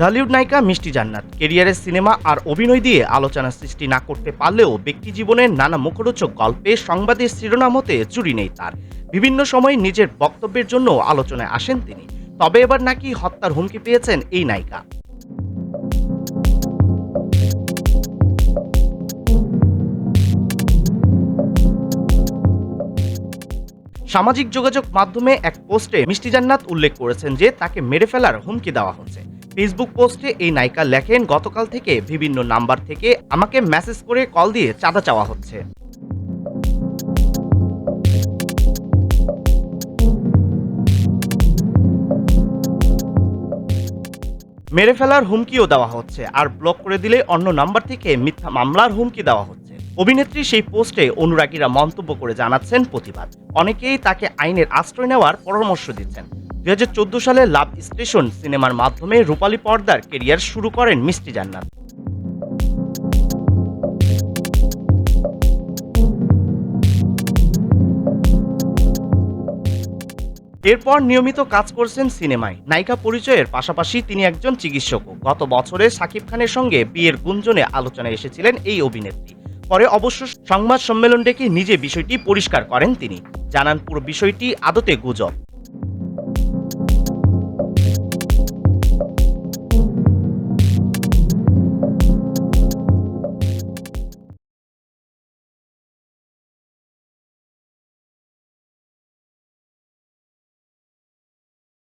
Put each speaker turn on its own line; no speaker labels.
ঢালিউড নায়িকা মিষ্টি জান্নাত। কেরিয়ারের সিনেমা আর অভিনয় দিয়ে আলোচনা সৃষ্টি না করতে পারলেও ব্যক্তি জীবনের নানা মুখরোচক গল্পে সংবাদের শিরোনাম হতে চুরি নেই তার। বিভিন্ন সময় নিজের বক্তব্যের জন্য আলোচনায় আসেন তিনি। তবে এবার নাকি হত্যার হুমকি পেয়েছেন এই নায়িকা। সামাজিক যোগাযোগ মাধ্যমে এক পোস্টে মিষ্টি জান্নাত উল্লেখ করেছেন যে তাকে মেরে ফেলার হুমকি দেওয়া হচ্ছে। ফেসবুক পোস্টে এই নায়িকা লেখেন, গতকাল থেকে বিভিন্ন নাম্বার থেকে আমাকে মেসেজ করে কল দিয়ে চাঁদা চাওয়া হচ্ছে। মেরে ফেলার হুমকিও দেওয়া হচ্ছে, আর ব্লক করে দিলে অন্য নাম্বার থেকে মিথ্যা মামলার হুমকি দেওয়া হচ্ছে। অভিনেত্রী সেই পোস্টে অনুরাগীরা মন্তব্য করে জানাচ্ছেন প্রতিবাদ। অনেকেই তাকে আইনের আশ্রয় নেওয়ার পরামর্শ দিচ্ছেন। দুই হাজার চোদ্দ সালে লাভ স্টেশন সিনেমার মাধ্যমে রূপালী পর্দার কেরিয়ার শুরু করেন মিষ্টি জান্নাত। এরপর নিয়মিত কাজ করছেন সিনেমায়। নায়িকা পরিচয়ের পাশাপাশি তিনি একজন চিকিৎসকও গত বছরে শাকিব খানের সঙ্গে বিয়ের গুঞ্জনে আলোচনায় এসেছিলেন এই অভিনেত্রী। পরে অবশ্য সংবাদ সম্মেলন ডেকে নিজে বিষয়টি পরিষ্কার করেন তিনি। জানান, পুরো বিষয়টি আদতে গুজব।